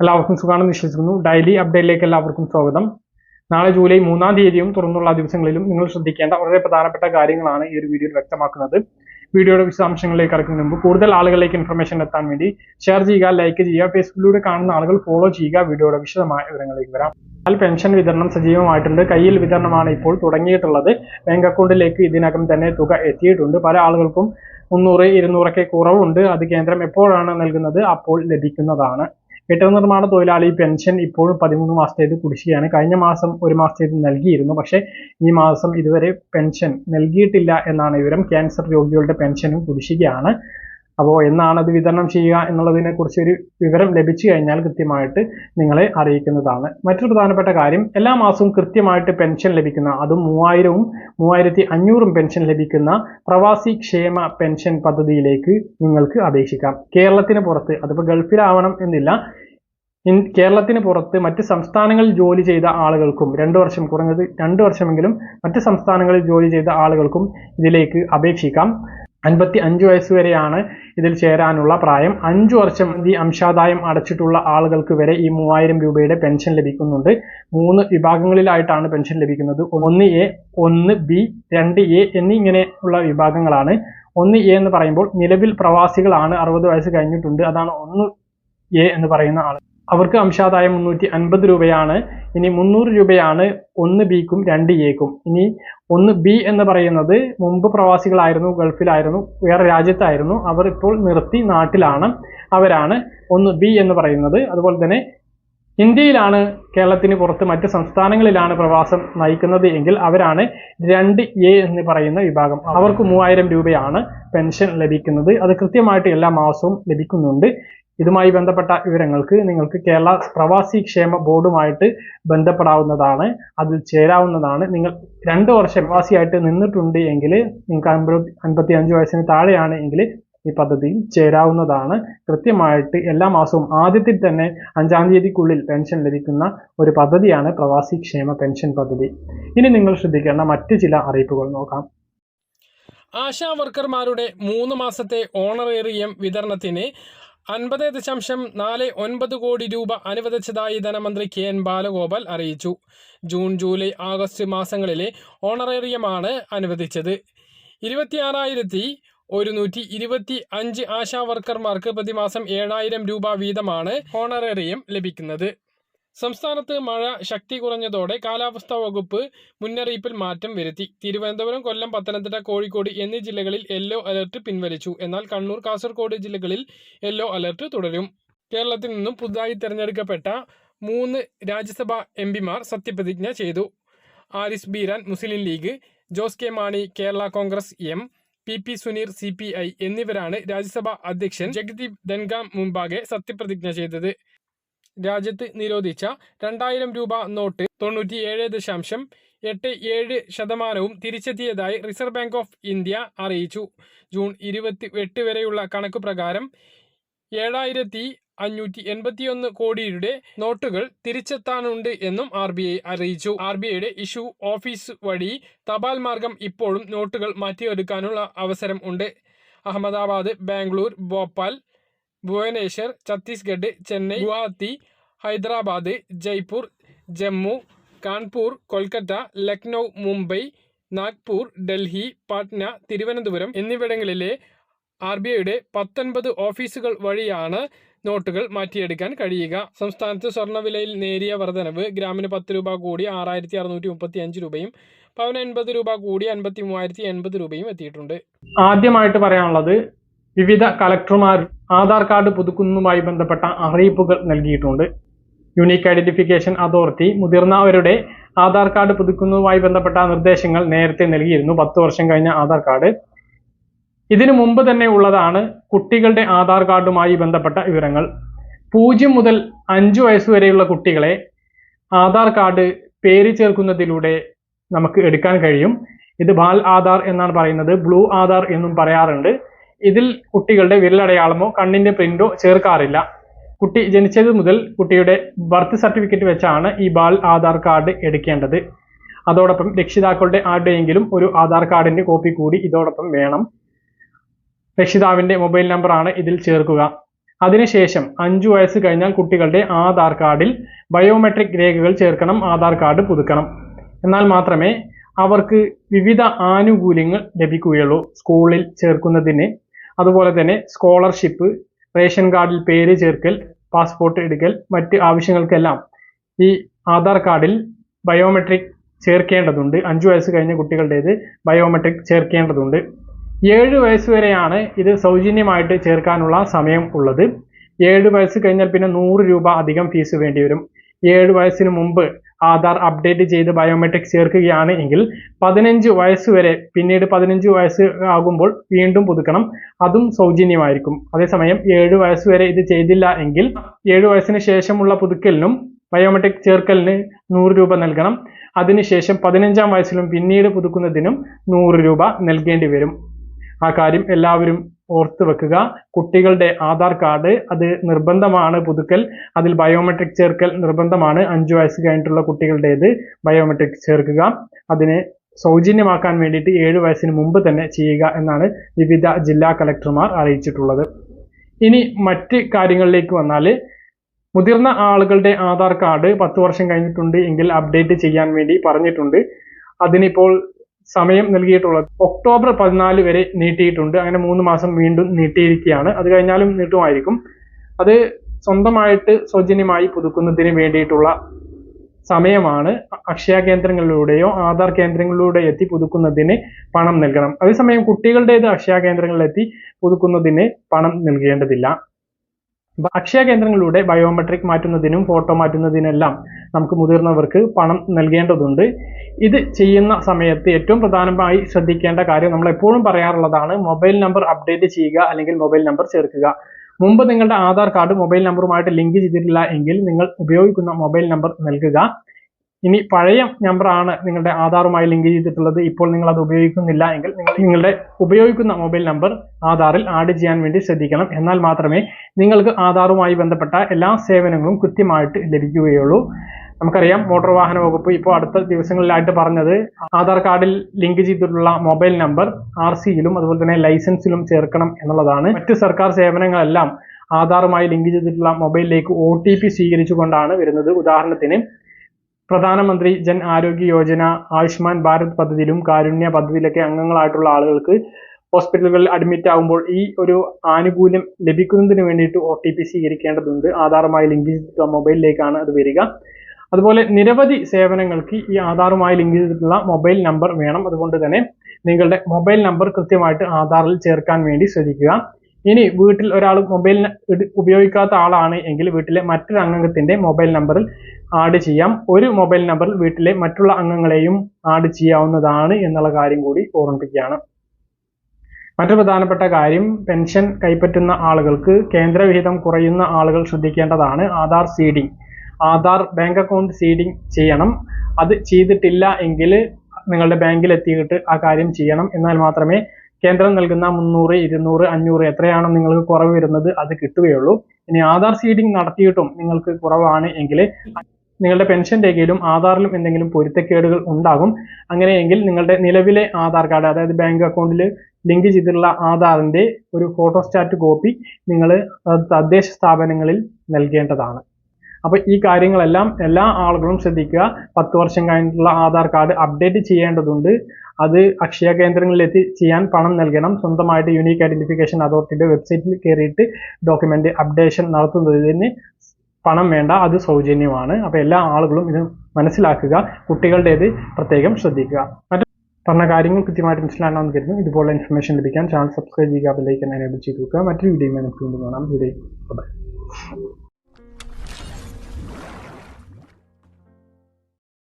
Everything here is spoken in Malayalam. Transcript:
എല്ലാവർക്കും സുഖാണെന്ന് വിശ്വസിക്കുന്നു. ഡെയിലി അപ്ഡേറ്റിലേക്ക് എല്ലാവർക്കും സ്വാഗതം. നാളെ ജൂലൈ മൂന്നാം തീയതിയും തുടർന്നുള്ള ദിവസങ്ങളിലും നിങ്ങൾ ശ്രദ്ധിക്കേണ്ട വളരെ പ്രധാനപ്പെട്ട കാര്യങ്ങളാണ് ഈ ഒരു വീഡിയോയിൽ വ്യക്തമാക്കുന്നത്. വീഡിയോയുടെ വിശദാംശങ്ങളിലേക്ക് കടക്കുന്നതിന് മുമ്പ് കൂടുതൽ ആളുകളിലേക്ക് ഇൻഫർമേഷൻ എത്താൻ വേണ്ടി ഷെയർ ചെയ്യുക ലൈക്ക് ചെയ്യുക ഫേസ്ബുക്കിലൂടെ കാണുന്ന ആളുകൾ ഫോളോ ചെയ്യുക. വീഡിയോയുടെ വിശദമായ വിവരങ്ങളിലേക്ക് വരാം. എന്നാൽ പെൻഷൻ വിതരണം സജീവമായിട്ടുണ്ട്. കയ്യിൽ വിതരണമാണ് ഇപ്പോൾ തുടങ്ങിയിട്ടുള്ളത്. ബാങ്ക് അക്കൗണ്ടിലേക്ക് ഇതിനകം തന്നെ തുക എത്തിയിട്ടുണ്ട്. പല ആളുകൾക്കും മുന്നൂറ് ഇരുന്നൂറൊക്കെ കുറവുണ്ട്. അത് കേന്ദ്രം എപ്പോഴാണ് നൽകുന്നത്? അപ്പോൾ ലഭിക്കുന്നതാണ്. കെട്ടിട നിർമ്മാണ തൊഴിലാളി പെൻഷൻ ഇപ്പോഴും പതിമൂന്ന് മാസത്തേത് കുടിശ്ശികയാണ്. കഴിഞ്ഞ മാസം ഒരു മാസത്തേത് നൽകിയിരുന്നു. പക്ഷേ ഈ മാസം ഇതുവരെ പെൻഷൻ നൽകിയിട്ടില്ല എന്നാണ് വിവരം. ക്യാൻസർ രോഗികളുടെ പെൻഷനും കുടിശ്ശികയാണ്. അപ്പോൾ എന്നാണ് അത് വിതരണം ചെയ്യുക എന്നുള്ളതിനെ കുറിച്ച് ഒരു വിവരം ലഭിച്ചു കഴിഞ്ഞാൽ കൃത്യമായിട്ട് നിങ്ങളെ അറിയിക്കുന്നതാണ്. മറ്റൊരു പ്രധാനപ്പെട്ട കാര്യം എല്ലാ മാസവും കൃത്യമായിട്ട് പെൻഷൻ ലഭിക്കുന്ന അതും മൂവായിരവും മൂവായിരത്തി അഞ്ഞൂറും പെൻഷൻ ലഭിക്കുന്ന പ്രവാസി ക്ഷേമ പെൻഷൻ പദ്ധതിയിലേക്ക് നിങ്ങൾക്ക് അപേക്ഷിക്കാം. കേരളത്തിന് പുറത്ത് അതിപ്പോൾ ഗൾഫിലാവണം എന്നില്ല. കേരളത്തിന് പുറത്ത് മറ്റ് സംസ്ഥാനങ്ങളിൽ ജോലി ചെയ്ത ആളുകൾക്കും രണ്ട് വർഷം കുറഞ്ഞത് രണ്ട് വർഷമെങ്കിലും മറ്റ് സംസ്ഥാനങ്ങളിൽ ജോലി ചെയ്ത ആളുകൾക്കും ഇതിലേക്ക് അപേക്ഷിക്കാം. അൻപത്തി അഞ്ച് വയസ്സ് വരെയാണ് ഇതിൽ ചേരാനുള്ള പ്രായം. അഞ്ചു വർഷം ഈ അംശാദായം അടച്ചിട്ടുള്ള ആളുകൾക്ക് വരെ ഈ മൂവായിരം രൂപയുടെ പെൻഷൻ ലഭിക്കുന്നുണ്ട്. മൂന്ന് വിഭാഗങ്ങളിലായിട്ടാണ് പെൻഷൻ ലഭിക്കുന്നത്. ഒന്ന് എ ഒന്ന് ബി രണ്ട് എ എന്നിങ്ങനെയുള്ള വിഭാഗങ്ങളാണ്. ഒന്ന് എ എന്ന് പറയുമ്പോൾ നിലവിൽ പ്രവാസികളാണ് അറുപത് വയസ്സ് കഴിഞ്ഞിട്ടുണ്ട്. അതാണ് ഒന്ന് എ എന്ന് പറയുന്ന ആൾ അവർക്ക് അംശാദായം മുന്നൂറ്റി അൻപത് രൂപയാണ്. ഇനി മുന്നൂറ് രൂപയാണ് ഒന്ന് ബിക്കും രണ്ട് എക്കും ഇനി ഒന്ന് ബി എന്ന് പറയുന്നത് മുമ്പ് പ്രവാസികളായിരുന്നു ഗൾഫിലായിരുന്നു വേറെ രാജ്യത്തായിരുന്നു. അവർ ഇപ്പോൾ നിർത്തി നാട്ടിലാണ് അവരാണ് ഒന്ന് ബി എന്ന് പറയുന്നത്. അതുപോലെ തന്നെ ഇന്ത്യയിലാണ് കേരളത്തിന് പുറത്ത് മറ്റ് സംസ്ഥാനങ്ങളിലാണ് പ്രവാസം നയിക്കുന്നത് എങ്കിൽ അവരാണ് രണ്ട് എ എന്ന് പറയുന്ന വിഭാഗം. അവർക്ക് മൂവായിരം രൂപയാണ് പെൻഷൻ ലഭിക്കുന്നത്. അത് കൃത്യമായിട്ട് എല്ലാ മാസവും ലഭിക്കുന്നുണ്ട്. ഇതുമായി ബന്ധപ്പെട്ട വിവരങ്ങൾക്ക് നിങ്ങൾക്ക് കേരള പ്രവാസി ക്ഷേമ ബോർഡുമായിട്ട് ബന്ധപ്പെടാവുന്നതാണ് അതിൽ ചേരാവുന്നതാണ്. നിങ്ങൾ രണ്ട് വർഷം പ്രവാസിയായിട്ട് നിന്നിട്ടുണ്ട് എങ്കിൽ നിങ്ങൾക്ക് അൻപത് അൻപത്തി അഞ്ച് വയസ്സിന് താഴെയാണ് എങ്കിൽ ഈ പദ്ധതിയിൽ ചേരാവുന്നതാണ്. കൃത്യമായിട്ട് എല്ലാ മാസവും ആദ്യത്തിൽ തന്നെ അഞ്ചാം തീയതിക്കുള്ളിൽ പെൻഷൻ ലഭിക്കുന്ന ഒരു പദ്ധതിയാണ് പ്രവാസി ക്ഷേമ പെൻഷൻ പദ്ധതി. ഇനി നിങ്ങൾ ശ്രദ്ധിക്കേണ്ട മറ്റ് ചില അറിയിപ്പുകൾ നോക്കാം. ആശാ വർക്കർമാരുടെ മൂന്ന് മാസത്തെ ഓണറേറിയം വിതരണത്തിന് അൻപത് ദശാംശം നാല് ഒൻപത് കോടി രൂപ അനുവദിച്ചതായി ധനമന്ത്രി കെ എൻ ബാലഗോപാൽ അറിയിച്ചു. ജൂൺ ജൂലൈ ആഗസ്റ്റ് മാസങ്ങളിലെ ഓണറേറിയമാണ് അനുവദിച്ചത്. ഇരുപത്തിയാറായിരത്തി ഒരുന്നൂറ്റി ഇരുപത്തി അഞ്ച് ആശാ വർക്കർമാർക്ക് പ്രതിമാസം ഏഴായിരം രൂപ വീതമാണ് ഓണറേറിയം ലഭിക്കുന്നത്. സംസ്ഥാനത്ത് മഴ ശക്തി കുറഞ്ഞതോടെ കാലാവസ്ഥാ വകുപ്പ് മുന്നറിയിപ്പിൽ മാറ്റം വരുത്തി. തിരുവനന്തപുരം കൊല്ലം പത്തനംതിട്ട കോഴിക്കോട് എന്നീ ജില്ലകളിൽ യെല്ലോ അലർട്ട് പിൻവലിച്ചു. എന്നാൽ കണ്ണൂർ കാസർഗോഡ് ജില്ലകളിൽ യെല്ലോ അലർട്ട് തുടരും. കേരളത്തിൽ നിന്നും പുതുതായി തിരഞ്ഞെടുക്കപ്പെട്ട മൂന്ന് രാജ്യസഭാ എം പിമാർ സത്യപ്രതിജ്ഞ ചെയ്തു. Haris Beeran Muslim League Jose K Mani Kerala Congress M P P Suneer C P I എന്നിവരാണ് രാജ്യസഭാ അധ്യക്ഷൻ ജഗദീപ് ധൻഗാം മുമ്പാകെ സത്യപ്രതിജ്ഞ ചെയ്തത്. രാജ്യത്ത് നിരോധിച്ച രണ്ടായിരം രൂപ നോട്ട് തൊണ്ണൂറ്റിയേഴ് ദശാംശം എട്ട് ഏഴ് ശതമാനവും തിരിച്ചെത്തിയതായി റിസർവ് ബാങ്ക് ഓഫ് ഇന്ത്യ അറിയിച്ചു. ജൂൺ ഇരുപത്തി എട്ട് വരെയുള്ള കണക്ക് പ്രകാരം ഏഴായിരത്തി അഞ്ഞൂറ്റി എൺപത്തിയൊന്ന് കോടിയുടെ നോട്ടുകൾ തിരിച്ചെത്താനുണ്ട് എന്നും ആർ ബി ഐ അറിയിച്ചു. ആർ ബി ഐയുടെ ഇഷ്യൂ ഓഫീസ് വഴി തപാൽ മാർഗം ഇപ്പോഴും നോട്ടുകൾ മാറ്റിയെടുക്കാനുള്ള അവസരം ഉണ്ട്. അഹമ്മദാബാദ് ബാംഗ്ലൂർ ഭോപ്പാൽ ഭുവനേശ്വർ ഛത്തീസ്ഗഡ് ചെന്നൈ ഗുവാഹത്തി ഹൈദരാബാദ് ജയ്പൂർ ജമ്മു കാൺപൂർ കൊൽക്കത്ത ലക്നൗ മുംബൈ നാഗ്പൂർ ഡൽഹി പാട്ന തിരുവനന്തപുരം എന്നിവിടങ്ങളിലെ ആർ ബി ഐയുടെ പത്തൊൻപത് ഓഫീസുകൾ വഴിയാണ് നോട്ടുകൾ മാറ്റിയെടുക്കാൻ കഴിയുക. സംസ്ഥാനത്ത് സ്വർണവിലയിൽ നേരിയ വർധനവ് ഗ്രാമിന് പത്ത് രൂപ കൂടി ആറായിരത്തി അറുന്നൂറ്റി മുപ്പത്തി അഞ്ച് രൂപയും പവന് എൺപത് രൂപ കൂടി അൻപത്തി മൂവായിരത്തി എൺപത് രൂപയും എത്തിയിട്ടുണ്ട്. ആദ്യമായിട്ട് പറയാനുള്ളത് വിവിധ കളക്ടർമാർ ആധാർ കാർഡ് പുതുക്കുന്നതുമായി ബന്ധപ്പെട്ട അറിയിപ്പുകൾ നൽകിയിട്ടുണ്ട്. യുണീക്ക് ഐഡന്റിഫിക്കേഷൻ അതോറിറ്റി മുതിർന്നവരുടെ ആധാർ കാർഡ് പുതുക്കുന്നതുമായി ബന്ധപ്പെട്ട നിർദ്ദേശങ്ങൾ നേരത്തെ നൽകിയിരുന്നു. പത്ത് വർഷം കഴിഞ്ഞ ആധാർ കാർഡ്. ഇതിനു മുമ്പ് തന്നെ ഉള്ളതാണ് കുട്ടികളുടെ ആധാർ കാർഡുമായി ബന്ധപ്പെട്ട വിവരങ്ങൾ. പൂജ്യം മുതൽ അഞ്ച് വയസ്സ് വരെയുള്ള കുട്ടികളെ ആധാർ കാർഡ് പേര് ചേർക്കുന്നതിലൂടെ നമുക്ക് എടുക്കാൻ കഴിയും. ഇത് ബാൽ ആധാർ എന്നാണ് പറയുന്നത്. ബ്ലൂ ആധാർ എന്നും പറയാറുണ്ട്. ഇതിൽ കുട്ടികളുടെ വിരലടയാളമോ കണ്ണിന്റെ പ്രിന്റോ ചേർക്കാറില്ല. കുട്ടി ജനിച്ചത് മുതൽ കുട്ടിയുടെ ബർത്ത് സർട്ടിഫിക്കറ്റ് വെച്ചാണ് ഈ ബാൽ ആധാർ കാർഡ് എടുക്കേണ്ടത്. അതോടൊപ്പം രക്ഷിതാക്കളുടെ ആരുടെയെങ്കിലും ഒരു ആധാർ കാർഡിന്റെ കോപ്പി കൂടി ഇതോടൊപ്പം വേണം. രക്ഷിതാവിന്റെ മൊബൈൽ നമ്പറാണ് ഇതിൽ ചേർക്കുക. അതിനുശേഷം അഞ്ചു വയസ്സ് കഴിഞ്ഞാൽ കുട്ടികളുടെ ആധാർ കാർഡിൽ ബയോമെട്രിക് രേഖകൾ ചേർക്കണം ആധാർ കാർഡ് പുതുക്കണം. എന്നാൽ മാത്രമേ അവർക്ക് വിവിധ ആനുകൂല്യങ്ങൾ ലഭിക്കുകയുള്ളൂ. സ്കൂളിൽ ചേർക്കുന്നതിന് അതുപോലെ തന്നെ സ്കോളർഷിപ്പ് റേഷൻ കാർഡിൽ പേര് ചേർക്കൽ പാസ്പോർട്ട് എടുക്കൽ മറ്റ് ആവശ്യങ്ങൾക്കെല്ലാം ഈ ആധാർ കാർഡിൽ ബയോമെട്രിക് ചേർക്കേണ്ടതുണ്ട്. അഞ്ചു വയസ്സ് കഴിഞ്ഞ കുട്ടികളുടേത് ബയോമെട്രിക് ചേർക്കേണ്ടതുണ്ട്. ഏഴ് വയസ്സ് വരെയാണ് ഇത് സൗജന്യമായിട്ട് ചേർക്കാനുള്ള സമയം ഉള്ളത്. ഏഴ് വയസ്സ് കഴിഞ്ഞാൽ പിന്നെ നൂറ് രൂപ അധികം ഫീസ് വേണ്ടി വരും ഏഴ് വയസ്സിന് മുമ്പ് ആധാർ അപ്ഡേറ്റ് ചെയ്ത് ബയോമെട്രിക് ചേർക്കുകയാണ് എങ്കിൽ പതിനഞ്ച് വയസ്സ് വരെ പിന്നീട് പതിനഞ്ച് വയസ്സ് ആകുമ്പോൾ വീണ്ടും പുതുക്കണം. അതും സൗജന്യമായിരിക്കും. അതേസമയം ഏഴ് വയസ്സ് വരെ ഇത് ചെയ്തില്ല എങ്കിൽ ഏഴ് വയസ്സിന് ശേഷമുള്ള പുതുക്കലിനും ബയോമെട്രിക് ചേർക്കലിന് നൂറ് രൂപ നൽകണം. അതിനുശേഷം പതിനഞ്ചാം വയസ്സിലും പിന്നീട് പുതുക്കുന്നതിനും നൂറ് രൂപ നൽകേണ്ടി വരും. ആ കാര്യം എല്ലാവരും ഓർത്ത് വെക്കുക. കുട്ടികളുടെ ആധാർ കാർഡ് അത് നിർബന്ധമാണ് പുതുക്കൽ. അതിൽ ബയോമെട്രിക് ചേർക്കൽ നിർബന്ധമാണ്. അഞ്ചു വയസ്സ് കഴിഞ്ഞിട്ടുള്ള കുട്ടികളുടേത് ബയോമെട്രിക് ചേർക്കുക. അതിനെ സൗജന്യമാക്കാൻ വേണ്ടിയിട്ട് ഏഴ് വയസ്സിന് മുമ്പ് തന്നെ ചെയ്യുക എന്നാണ് വിവിധ ജില്ലാ കലക്ടർമാർ അറിയിച്ചിട്ടുള്ളത്. ഇനി മറ്റ് കാര്യങ്ങളിലേക്ക് വന്നാൽ മുതിർന്ന ആളുകളുടെ ആധാർ കാർഡ് പത്ത് വർഷം കഴിഞ്ഞിട്ടുണ്ട് എങ്കിൽ അപ്ഡേറ്റ് ചെയ്യാൻ വേണ്ടി പറഞ്ഞിട്ടുണ്ട്. അതിനിപ്പോൾ സമയം നൽകിയിട്ടുള്ളത്. ഒക്ടോബർ പതിനാല് വരെ നീട്ടിയിട്ടുണ്ട്. അങ്ങനെ മൂന്ന് മാസം വീണ്ടും നീട്ടിയിരിക്കുകയാണ്. അത് കഴിഞ്ഞാലും നീട്ടുമായിരിക്കും. അത് സ്വന്തമായിട്ട് സൗജന്യമായി പുതുക്കുന്നതിന് വേണ്ടിയിട്ടുള്ള സമയമാണ്. അക്ഷയ കേന്ദ്രങ്ങളിലൂടെയോ ആധാർ കേന്ദ്രങ്ങളിലൂടെ എത്തി പുതുക്കുന്നതിന് പണം നൽകണം. അതേസമയം കുട്ടികളുടേത് അക്ഷയ കേന്ദ്രങ്ങളിലെത്തി പുതുക്കുന്നതിന് പണം നൽകേണ്ടതില്ല. അക്ഷയ കേന്ദ്രങ്ങളിലൂടെ ബയോമെട്രിക് മാറ്റുന്നതിനും ഫോട്ടോ മാറ്റുന്നതിനെല്ലാം നമുക്ക് മുതിർന്നവർക്ക് പണം നൽകേണ്ടതുണ്ട്. ഇത് ചെയ്യുന്ന സമയത്ത് ഏറ്റവും പ്രധാനമായി ശ്രദ്ധിക്കേണ്ട കാര്യം നമ്മൾ എപ്പോഴും പറയാറുള്ളതാണ് മൊബൈൽ നമ്പർ അപ്ഡേറ്റ് ചെയ്യുക അല്ലെങ്കിൽ മൊബൈൽ നമ്പർ ചേർക്കുക. മുമ്പ് നിങ്ങളുടെ ആധാർ കാർഡ് മൊബൈൽ നമ്പറുമായിട്ട് ലിങ്ക് ചെയ്തിട്ടില്ല എങ്കിൽ നിങ്ങൾ ഉപയോഗിക്കുന്ന മൊബൈൽ നമ്പർ നൽകുക. ഇനി പഴയ നമ്പറാണ് നിങ്ങളുടെ ആധാറുമായി ലിങ്ക് ചെയ്തിട്ടുള്ളത്. ഇപ്പോൾ നിങ്ങൾ അത് ഉപയോഗിക്കുന്നില്ല എങ്കിൽ നിങ്ങൾ നിങ്ങളുടെ ഉപയോഗിക്കുന്ന മൊബൈൽ നമ്പർ ആധാറിൽ ആഡ് ചെയ്യാൻ വേണ്ടി ശ്രദ്ധിക്കണം. എന്നാൽ മാത്രമേ നിങ്ങൾക്ക് ആധാറുമായി ബന്ധപ്പെട്ട എല്ലാ സേവനങ്ങളും കൃത്യമായിട്ട് ലഭിക്കുകയുള്ളൂ. നമുക്കറിയാം മോട്ടോർ വാഹന വകുപ്പ് ഇപ്പോൾ അടുത്ത ദിവസങ്ങളിലായിട്ട് പറഞ്ഞത് ആധാർ കാർഡിൽ ലിങ്ക് ചെയ്തിട്ടുള്ള മൊബൈൽ നമ്പർ ആർ സിയിലും അതുപോലെ തന്നെ ലൈസൻസിലും ചേർക്കണം എന്നുള്ളതാണ്. മറ്റ് സർക്കാർ സേവനങ്ങളെല്ലാം ആധാറുമായി ലിങ്ക് ചെയ്തിട്ടുള്ള മൊബൈലിലേക്ക് ഒ ടി പി സ്വീകരിച്ചുകൊണ്ടാണ് വരുന്നത്. ഉദാഹരണത്തിന് പ്രധാനമന്ത്രി ജൻ ആരോഗ്യ യോജന ആയുഷ്മാൻ ഭാരത് പദ്ധതിയിലും കാരുണ്യ പദ്ധതിയിലൊക്കെ അംഗങ്ങളായിട്ടുള്ള ആളുകൾക്ക് ഹോസ്പിറ്റലുകളിൽ അഡ്മിറ്റ് ആകുമ്പോൾ ഈ ഒരു ആനുകൂല്യം ലഭിക്കുന്നതിന് വേണ്ടിയിട്ട് ഒ ടി പി സ്വീകരിക്കേണ്ടതുണ്ട്. ആധാറുമായി ലിങ്ക് ചെയ്തിട്ടുള്ള മൊബൈലിലേക്കാണ് അത് വരിക. അതുപോലെ നിരവധി സേവനങ്ങൾക്ക് ഈ ആധാറുമായി ലിങ്ക് ചെയ്തിട്ടുള്ള മൊബൈൽ നമ്പർ വേണം. അതുകൊണ്ട് തന്നെ നിങ്ങളുടെ മൊബൈൽ നമ്പർ കൃത്യമായിട്ട് ആധാറിൽ ചേർക്കാൻ വേണ്ടി ശ്രദ്ധിക്കുക. ഇനി വീട്ടിൽ ഒരാൾ മൊബൈൽ ഉപയോഗിക്കാത്ത ആളാണ് എങ്കിൽ വീട്ടിലെ മറ്റൊരു അംഗത്തിന്റെ മൊബൈൽ നമ്പറിൽ ആഡ് ചെയ്യാം. ഒരു മൊബൈൽ നമ്പറിൽ വീട്ടിലെ മറ്റുള്ള അംഗങ്ങളെയും ആഡ് ചെയ്യാവുന്നതാണ് എന്നുള്ള കാര്യം കൂടി ഓർമ്മിപ്പിക്കുകയാണ്. മറ്റു പ്രധാനപ്പെട്ട കാര്യം പെൻഷൻ കൈപ്പറ്റുന്ന ആളുകൾക്ക് കേന്ദ്രവിഹിതം കുറയുന്ന ആളുകൾ ശ്രദ്ധിക്കേണ്ടതാണ്. Aadhaar seeding Aadhaar bank account seeding ചെയ്യണം. അത് ചെയ്തിട്ടില്ല എങ്കിൽ നിങ്ങളുടെ ബാങ്കിൽ എത്തിയിട്ട് ആ കാര്യം ചെയ്യണം. എന്നാൽ മാത്രമേ കേന്ദ്രം നൽകുന്ന മുന്നൂറ് ഇരുന്നൂറ് അഞ്ഞൂറ് എത്രയാണോ നിങ്ങൾക്ക് കുറവ് വരുന്നത് അത് കിട്ടുകയുള്ളൂ. ഇനി ആധാർ സീഡിംഗ് നടത്തിയിട്ടും നിങ്ങൾക്ക് കുറവാണ് എങ്കിൽ നിങ്ങളുടെ പെൻഷൻ രേഖയിലും ആധാറിലും എന്തെങ്കിലും പൊരുത്തക്കേടുകൾ ഉണ്ടാകും. അങ്ങനെയെങ്കിൽ നിങ്ങളുടെ നിലവിലെ ആധാർ കാർഡ് അതായത് ബാങ്ക് അക്കൗണ്ടിൽ ലിങ്ക് ചെയ്തിട്ടുള്ള ആധാറിന്റെ ഒരു ഫോട്ടോസ്റ്റാറ്റ് കോപ്പി നിങ്ങൾ തദ്ദേശ സ്ഥാപനങ്ങളിൽ നൽകേണ്ടതാണ്. അപ്പോൾ ഈ കാര്യങ്ങളെല്ലാം എല്ലാ ആളുകളും ശ്രദ്ധിക്കുക. പത്ത് വർഷം കഴിഞ്ഞിട്ടുള്ള ആധാർ കാർഡ് അപ്ഡേറ്റ് ചെയ്യേണ്ടതുണ്ട്. അത് അക്ഷയ കേന്ദ്രങ്ങളിൽ എത്തി ചെയ്യാൻ പണം നൽകണം. സ്വന്തമായിട്ട് യൂണീക്ക് ഐഡന്റിഫിക്കേഷൻ അതോറിറ്റിയുടെ വെബ്സൈറ്റിൽ കയറിയിട്ട് ഡോക്യുമെന്റ് അപ്ഡേഷൻ നടത്തുന്നതിന് പണം വേണ്ട. അത് സൗജന്യമാണ്. അപ്പോൾ എല്ലാ ആളുകളും ഇത് മനസ്സിലാക്കുക. കുട്ടികളുടേത് പ്രത്യേകം ശ്രദ്ധിക്കുക. മറ്റു പറഞ്ഞ കാര്യങ്ങൾ കൃത്യമായിട്ട് മനസ്സിലാണെന്ന് കരുതുന്നു. ഇതുപോലെ ഇൻഫർമേഷൻ ലഭിക്കാൻ ചാനൽ സബ്സ്ക്രൈബ് ചെയ്യുക ബെല്ലൈക്കൻ എനേബിൾ ചെയ്ത് വെക്കുക. മറ്റൊരു വീഡിയോ നമുക്ക് വീണ്ടും കാണാം. Video bye